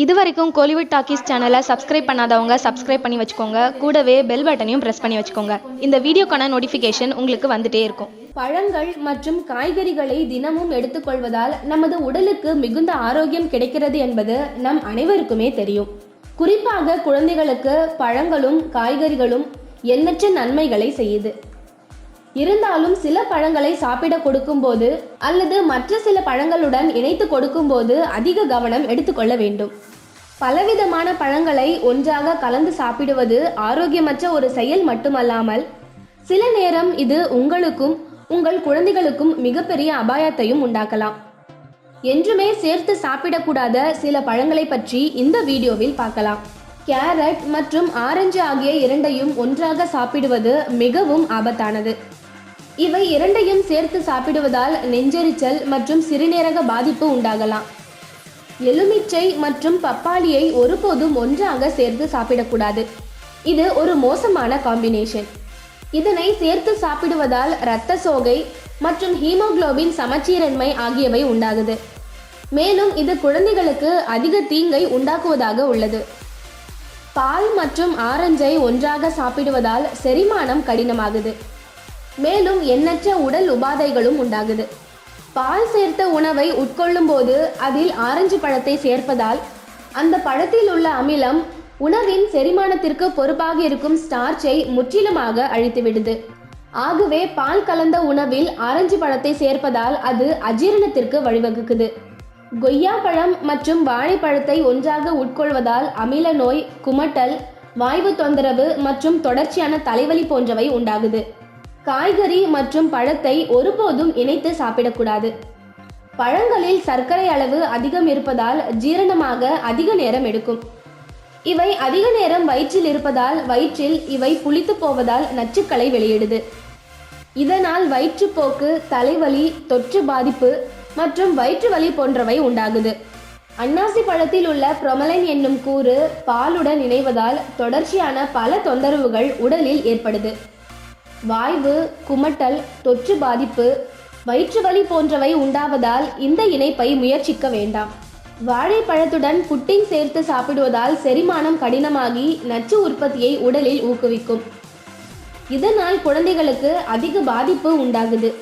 இது வரைக்கும் கோலிவுட் டாக்கீஸ் சேனலை சப்ஸ்கிரைப் பண்ணாதவங்க சப்ஸ்கிரைப் பண்ணி வச்சுக்கோங்க. கூடவே பெல் பட்டனையும் ப்ரெஸ் பண்ணி வச்சுக்கோங்க. இந்த வீடியோக்கான நோட்டிஃபிகேஷன் உங்களுக்கு வந்துட்டே இருக்கும். பழங்கள் மற்றும் காய்கறிகளை தினமும் எடுத்துக்கொள்வதால் நமது உடலுக்கு மிகுந்த ஆரோக்கியம் கிடைக்கிறது என்பது நம் அனைவருக்குமே தெரியும். குறிப்பாக குழந்தைகளுக்கு பழங்களும் காய்கறிகளும் எண்ணற்ற நன்மைகளை செய்யுது. இருந்தாலும் சில பழங்களை சாப்பிட கொடுக்கும்போது அல்லது மற்ற சில பழங்களுடன் இணைத்து கொடுக்கும்போது அதிக கவனம் எடுத்துக்கொள்ள வேண்டும். பலவிதமான பழங்களை ஒன்றாக கலந்து சாப்பிடுவது ஆரோக்கியமற்ற ஒரு செயல் மட்டுமல்லாமல் சில நேரம் இது உங்களுக்கும் உங்கள் குழந்தைகளுக்கும் மிகப்பெரிய அபாயத்தையும் உண்டாக்கலாம். என்றுமே சேர்த்து சாப்பிடக்கூடாத சில பழங்களை பற்றி இந்த வீடியோவில் பார்க்கலாம். கேரட் மற்றும் ஆரஞ்சு ஆகிய இரண்டையும் ஒன்றாக சாப்பிடுவது மிகவும் ஆபத்தானது. இவை இரண்டையும் சேர்த்து சாப்பிடுவதால் நெஞ்செரிச்சல் மற்றும் சிறுநீரக பாதிப்பு உண்டாகலாம். எலுமிச்சை மற்றும் பப்பாளியை ஒருபோதும் ஒன்றாக சேர்த்து சாப்பிடக்கூடாது. இது ஒரு மோசமான காம்பினேஷன். இதனை சேர்த்து சாப்பிடுவதால் இரத்த சோகை மற்றும் ஹீமோகுளோபின் சமச்சீரன்மை ஆகியவை உண்டாகுது. மேலும் இது குழந்தைகளுக்கு அதிக தீங்கை உண்டாக்குவதாக உள்ளது. பால் மற்றும் ஆரஞ்சை ஒன்றாக சாப்பிடுவதால் செரிமானம் கடினமாகுது. மேலும் எண்ணற்ற உடல் உபாதைகளும் உண்டாகுது. பால் சேர்த்த உணவை உட்கொள்ளும் போது அதில் ஆரஞ்சு பழத்தை சேர்ப்பதால் அந்த பழத்தில் உள்ள அமிலம் உணவின் செரிமானத்திற்கு பொறுப்பாக இருக்கும் ஸ்டார்ச்சை முற்றிலுமாக அழித்துவிடுது. ஆகவே பால் கலந்த உணவில் ஆரஞ்சு பழத்தை சேர்ப்பதால் அது அஜீரணத்திற்கு வழிவகுக்குது. கொய்யா பழம் மற்றும் வாழைப்பழத்தை ஒன்றாக உட்கொள்வதால் அமில நோய் குமட்டல் வாய்வு தொந்தரவு மற்றும் தொடர்ச்சியான தலைவலி போன்றவை உண்டாகுது. காய்கறி மற்றும் பழத்தை ஒருபோதும் இணைத்து சாப்பிடக்கூடாது. பழங்களில் சர்க்கரை அளவு அதிகம் இருப்பதால் ஜீரணமாக அதிக நேரம் எடுக்கும். இவை அதிக நேரம் வயிற்றில் இருப்பதால் வயிற்றில் இவை புளித்து போவதால் நச்சுக்களை வெளியிடுது. இதனால் வயிற்றுப்போக்கு தலைவலி தொற்று பாதிப்பு மற்றும் வயிற்று வலி போன்றவை உண்டாகுது. அன்னாசி பழத்தில் உள்ள புரொமலைன் என்னும் கூறு பாலுடன் இணைவதால் தொடர்ச்சியான பல தொந்தரவுகள் உடலில் ஏற்படுது. வாய்வு குமட்டல் தொற்று பாதிப்பு வயிற்று வலி போன்றவை உண்டாவதால் இந்த இணைப்பை முயற்சிக்க வேண்டாம். வாழைப்பழத்துடன் புட்டிங் சேர்த்து சாப்பிடுவதால் செரிமானம் கடினமாகி நச்சு உற்பத்தியை உடலில் ஊக்குவிக்கும். இதனால் குழந்தைகளுக்கு அதிக பாதிப்பு உண்டாகுது.